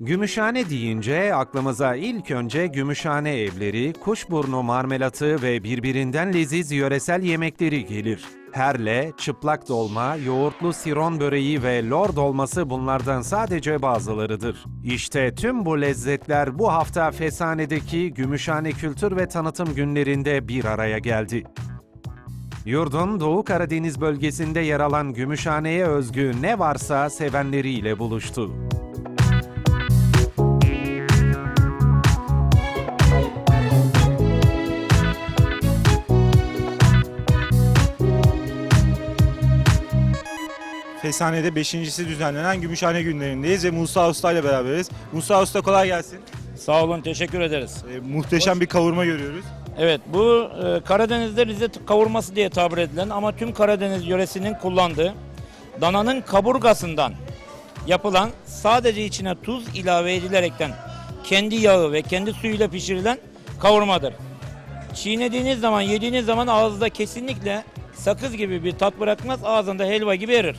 Gümüşhane deyince aklımıza ilk önce Gümüşhane evleri, kuşburnu marmelatı ve birbirinden leziz yöresel yemekleri gelir. Herle, çıplak dolma, yoğurtlu siron böreği ve lor dolması bunlardan sadece bazılarıdır. İşte tüm bu lezzetler bu hafta Fesane'deki Gümüşhane Kültür ve Tanıtım Günlerinde bir araya geldi. Yurdun Doğu Karadeniz bölgesinde yer alan Gümüşhane'ye özgü ne varsa sevenleriyle buluştu. Fesane'de 5.si düzenlenen Gümüşhane günlerindeyiz ve Musa Usta ile beraberiz. Musa Usta kolay gelsin. Sağ olun, teşekkür ederiz. Ee, muhteşem bir kavurma görüyoruz. Evet, bu e, Karadeniz'de Rize kavurması diye tabir edilen ama tüm Karadeniz yöresinin kullandığı dananın kaburgasından yapılan sadece içine tuz ilave edilerekten kendi yağı ve kendi suyuyla pişirilen kavurmadır. Çiğnediğiniz zaman, yediğiniz zaman ağızda kesinlikle sakız gibi bir tat bırakmaz, ağzında helva gibi erir.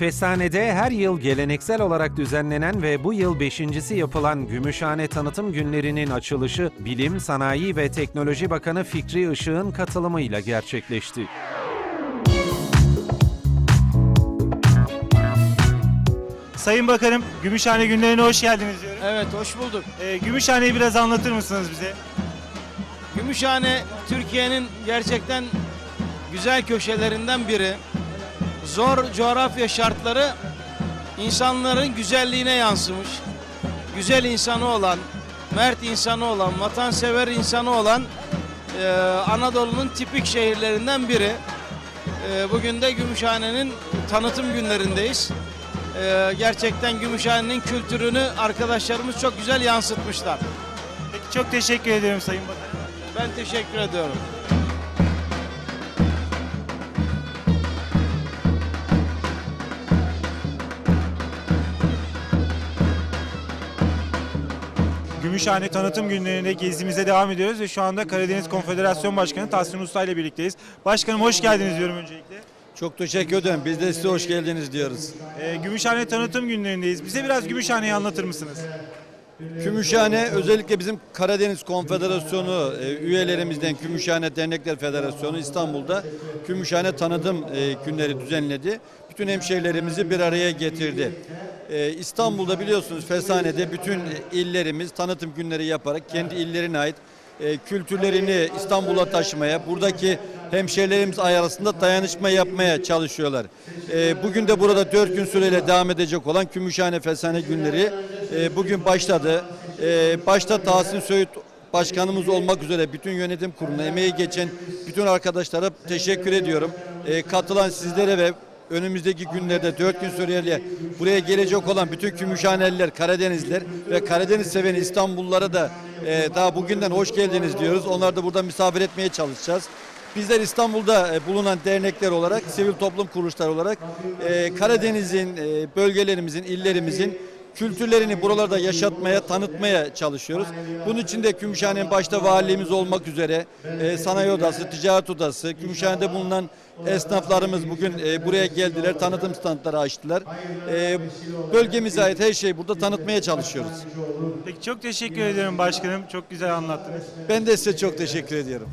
Fesane'de her yıl geleneksel olarak düzenlenen ve bu yıl beşincisi yapılan Gümüşhane Tanıtım Günlerinin açılışı Bilim, Sanayi ve Teknoloji Bakanı Fikri Işık'ın katılımıyla gerçekleşti. Sayın Bakanım, Gümüşhane günlerine hoş geldiniz diyorum. Evet hoş bulduk. Ee, Gümüşhane'yi biraz anlatır mısınız bize? Gümüşhane Türkiye'nin gerçekten güzel köşelerinden biri. Zor coğrafya şartları insanların güzelliğine yansımış. Güzel insanı olan, mert insanı olan, vatansever insanı olan e, Anadolu'nun tipik şehirlerinden biri. E, bugün de Gümüşhane'nin tanıtım günlerindeyiz. E, gerçekten Gümüşhane'nin kültürünü arkadaşlarımız çok güzel yansıtmışlar. Peki çok teşekkür ederim Sayın Bakanım. Ben teşekkür ediyorum. Gümüşhane tanıtım günlerinde gezimize devam ediyoruz ve şu anda Karadeniz Konfederasyon Başkanı Tahsin Usta ile birlikteyiz. Başkanım hoş geldiniz diyorum öncelikle. Çok teşekkür ederim. Biz de size hoş geldiniz diyoruz. Ee, Gümüşhane tanıtım günlerindeyiz. Bize biraz Gümüşhane'yi anlatır mısınız? Gümüşhane özellikle bizim Karadeniz Konfederasyonu e, üyelerimizden Gümüşhane Dernekler Federasyonu İstanbul'da Gümüşhane tanıtım e, günleri düzenledi. Bütün hemşehrilerimizi bir araya getirdi. E, İstanbul'da biliyorsunuz Fesane'de bütün illerimiz tanıtım günleri yaparak kendi illerine ait e, kültürlerini İstanbul'a taşımaya, buradaki hemşehrilerimiz arasında dayanışma yapmaya çalışıyorlar. E, bugün de burada dört gün süreyle devam edecek olan Gümüşhane Fesane günleri e, bugün başladı. E, başta Tahsin Söğüt Başkanımız olmak üzere bütün yönetim kuruluna emeği geçen bütün arkadaşlara teşekkür ediyorum. E, katılan sizlere ve önümüzdeki günlerde dört gün süreyle buraya gelecek olan bütün Gümüşhaneliler, Karadenizliler ve Karadeniz seven İstanbullulara da e, daha bugünden hoş geldiniz diyoruz. Onları da burada misafir etmeye çalışacağız. Bizler İstanbul'da e, bulunan dernekler olarak, sivil toplum kuruluşları olarak e, Karadeniz'in, e, bölgelerimizin, illerimizin kültürlerini buralarda yaşatmaya, tanıtmaya çalışıyoruz. Bunun için de Gümüşhane'nin başta valiliğimiz olmak üzere e, sanayi odası, ticaret odası, Gümüşhane'de bulunan esnaflarımız bugün e, buraya geldiler, tanıtım standları açtılar. E, bölgemize ait her şeyi burada tanıtmaya çalışıyoruz. Peki çok teşekkür ederim başkanım. Çok güzel anlattınız. Ben de size çok teşekkür ediyorum.